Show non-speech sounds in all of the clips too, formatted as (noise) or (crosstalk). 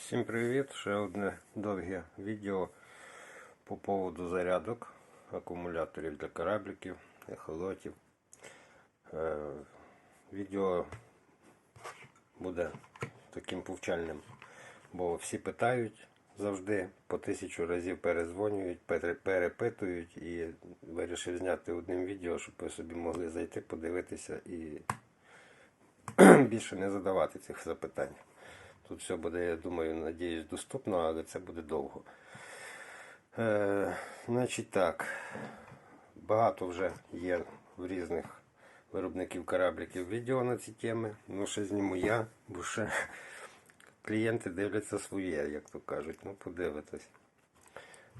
Всім привіт! Ще одне довге відео по поводу зарядок акумуляторів для корабликів, ехолотів. Е, відео буде таким повчальним, бо всі питають завжди, по тисячу разів перезвонюють, перепитують і вирішив зняти одним відео, щоб ви собі могли зайти, подивитися і (clears throat) більше не задавати цих запитань. Тут все буде, я думаю, надіюсь, доступно, але це буде довго. Е, значить так, багато вже є в різних виробників корабликів відео на ці теми. Ну, ще зніму я, бо ще клієнти дивляться своє, як то кажуть. Ну, подивитись.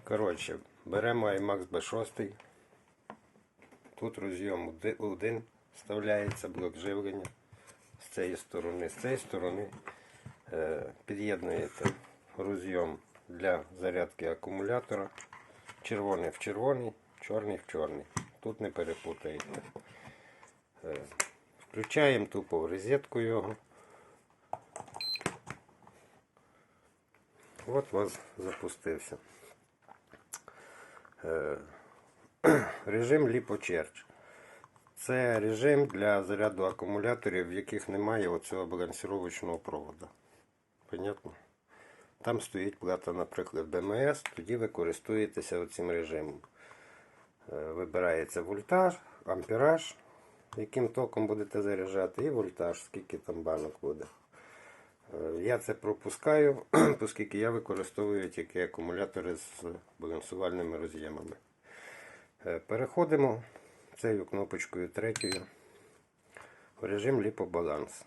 Коротше, беремо iMax B6. Тут розйом один вставляється блок живлення з цієї сторони, з цієї сторони під'єднуєте розйом для зарядки акумулятора. Червоний в червоний, чорний в чорний. Тут не перепутаєте. Е, Включаємо тупо в розетку його. От у вас запустився. Е, (clears throat) Режим LiPo-Charge. Це режим для заряду акумуляторів, в яких немає оцього балансировочного проводу. Понятно? Там стоїть плата, наприклад, БМС, тоді ви користуєтеся цим режимом. Е, Вибирається вольтаж, ампераж, яким током будете заряджати, і вольтаж, скільки там банок буде. Е, Я це пропускаю, (clears throat) оскільки я використовую тільки акумулятори з балансувальними роз'ємами. Е, Переходимо цією кнопочкою третьою в режим ліпобаланс.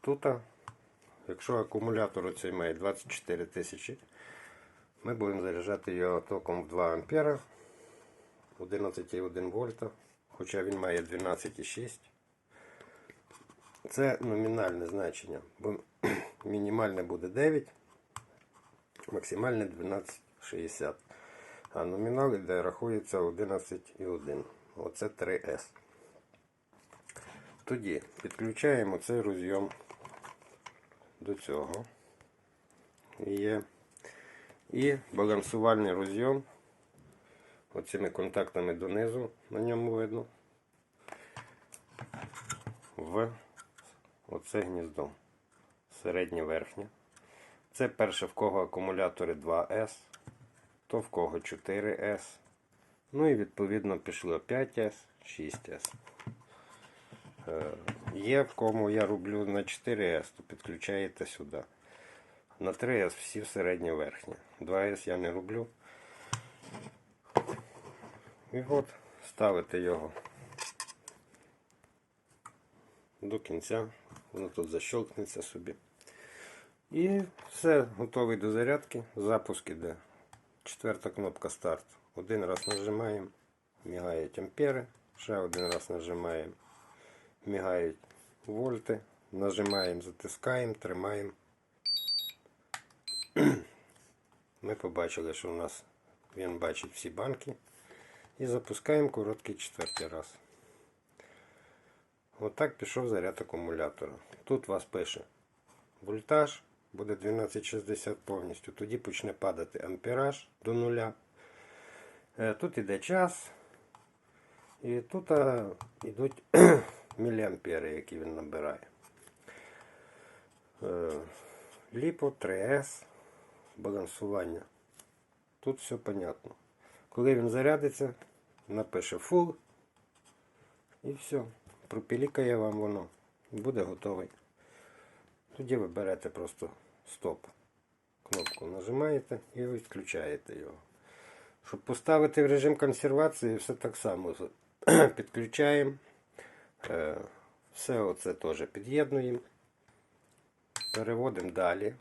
Тут, якщо акумулятор оцей має 24 тисячі, ми будемо заряджати його током в 2 ампера 11,1 вольта, хоча він має 12,6. Це номінальне значення, бо (clears throat) мінімальне буде 9, максимальне 12,60. А номінал іде рахується 11,1. Оце 3С. Тоді підключаємо цей розйом до цього. Є. І балансувальний розйом. Оцими контактами донизу на ньому видно. В оце гніздо. Середнє верхнє. Це перше в кого акумулятори 2С, то в кого 4С. Ну і відповідно пішло 5С, 6С. Е, Є в кому я роблю на 4С, то підключаєте сюди. На 3С всі середнє верхнє. 2С я не роблю. І от ставите його до кінця. Воно тут защелкнеться собі. І все, готовий до зарядки. Запуск іде. Четверта кнопка старт. Один раз нажимаємо, мігають ампери. Ще один раз нажимаємо, мігають вольти. Нажимаємо, затискаємо, тримаємо. (clears throat) Ми побачили, що у нас він бачить всі банки. І запускаємо короткий четвертий раз. Отак пішов заряд акумулятора. Тут вас пише вольтаж, буде 1260 повністю. Тоді почне падати ампераж до нуля. Е, Тут іде час. І тут йдуть міліампери, які він набирає. Е, Ліпо 3С, балансування. Тут все понятно. Коли він зарядиться, напише full і все. Пропілікає вам воно. Буде готовий. Тоді ви берете просто стоп. Кнопку нажимаєте і відключаєте його. Щоб поставити в режим консервації, все так само (clears throat) підключаємо. Е, Все оце теж під'єднуємо. Переводимо далі.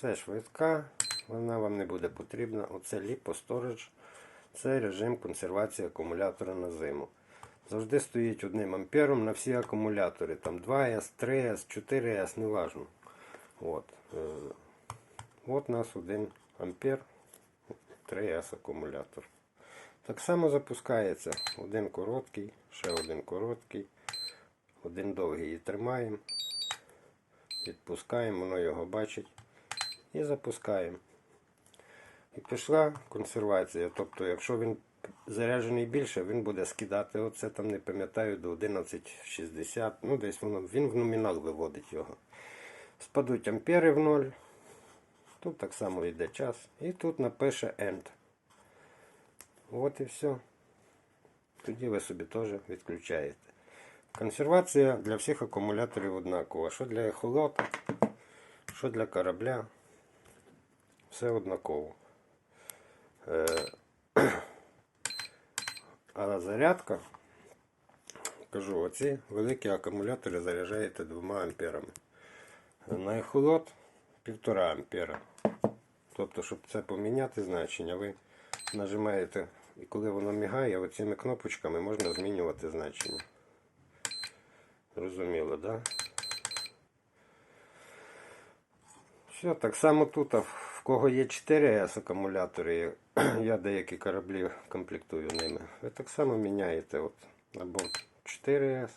Це швидка, вона вам не буде потрібна. Оце Storage. Це режим консервації акумулятора на зиму. Завжди стоїть одним ампером на всі акумулятори. Там 2С, 3С, 4С, неважно. От. Е, От у нас 1 ампер 3С акумулятор. Так само запускається один короткий, ще один короткий, один довгий і тримаємо. відпускаємо, воно його бачить. І запускаємо. І пішла консервація. Тобто, якщо він заряджений більше, він буде скидати оце там, не пам'ятаю, до 11,60. Ну, десь воно, він в номінал виводить його. Спадуть ампери в ноль. Тут так само йде час. І тут напише End. От і все. Тоді ви собі теж відключаєте. Консервація для всіх акумуляторів однакова. Що для ехолота, що для корабля. Все однаково. Е, (clears throat) а зарядка, кажу, оці великі акумулятори заряджаєте 2 амперами. На ехолот 1,5 ампера. Тобто, щоб це поміняти значення, ви нажимаєте, і коли воно мігає, оцими кнопочками можна змінювати значення. Зрозуміло, так? Да? Все, так само тут, в кого є 4С акумулятори, (clears throat) я деякі кораблі комплектую ними. Ви так само міняєте от, або 4С,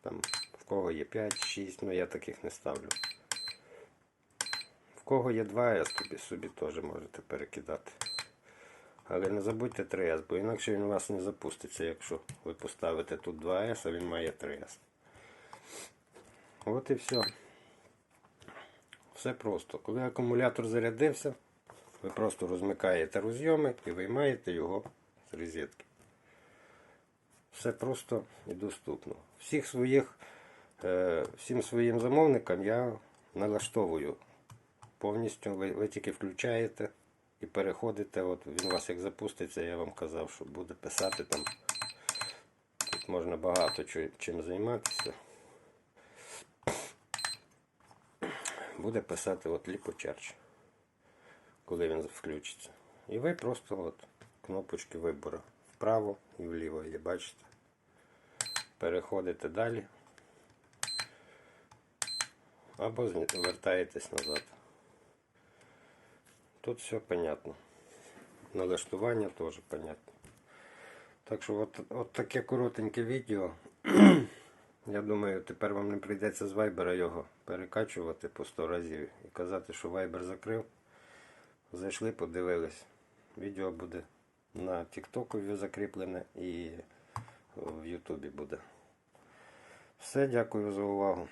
там, в кого є 5, 6, ну я таких не ставлю. В кого є 2С, тобі собі теж можете перекидати. Але не забудьте 3С, бо інакше він у вас не запуститься, якщо ви поставите тут 2С, а він має 3С. От і все. Все просто. Коли акумулятор зарядився, ви просто розмикаєте розйоми і виймаєте його з розетки. Все просто і доступно. Всіх своїх, е, всім своїм замовникам я налаштовую повністю. Ви, ви тільки включаєте і переходите. От він у вас як запуститься, я вам казав, що буде писати там. Тут можна багато чим займатися. буде писати от ліпочерч, коли він включиться. І ви просто от кнопочки вибору вправо і вліво є, бачите. Переходите далі. Або вертаєтесь назад. Тут все понятно. Налаштування теж понятно. Так що от, от таке коротеньке відео. (clears throat) Я думаю, тепер вам не прийдеться з вайбера його перекачувати по 100 разів і казати, що вайбер закрив. Зайшли, подивились. Відео буде на Тіктокові закріплене і в Ютубі буде. Все, дякую за увагу.